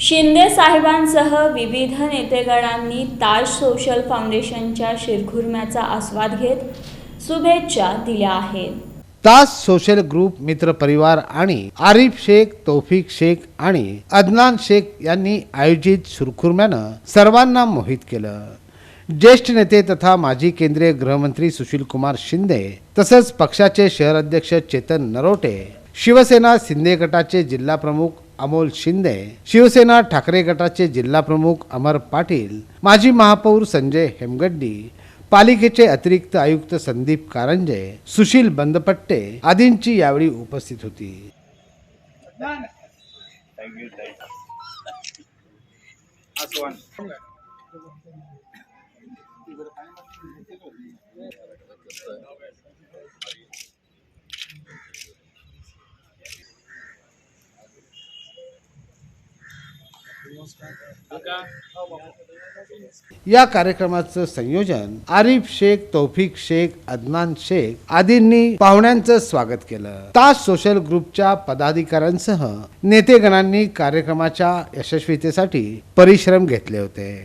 शिंदे साहेबांसह विविध नेतेगणांनी ताज सोशल फाउंडेशनच्या शिरखुर्म्याचा आस्वाद घेत शुभेच्छा दिल्या आहेत. ताज सोशल ग्रुप मित्र परिवार आणि आरिफ शेख तौफिक शेख आणि अदनान शेख यांनी आयोजित सुरखुर्म्यानं सर्वांना मोहित केलं. ज्येष्ठ नेते तथा माजी केंद्रीय गृहमंत्री सुशील कुमार शिंदे तसंच पक्षाचे शहर अध्यक्ष चेतन नरोटे शिवसेना शिंदे गटाचे जिल्हा प्रमुख अमोल शिंदे शिवसेना ठाकरे गटाचे जिल्हाप्रमुख अमर पाटील माजी महापौर संजय हेमगड्डी पालिकेचे अतिरिक्त आयुक्त संदीप कारंजे सुशील बंदपट्टे आदींची यावेळी उपस्थित होती. या कार्यक्रमाचं संयोजन आरिफ शेख तौफिक शेख अदनान शेख आदींनी पाहुण्यांचं स्वागत केलं. तास सोशल ग्रुपच्या पदाधिकाऱ्यांसह नेतेगणांनी कार्यक्रमाच्या यशस्वीतेसाठी परिश्रम घेतले होते.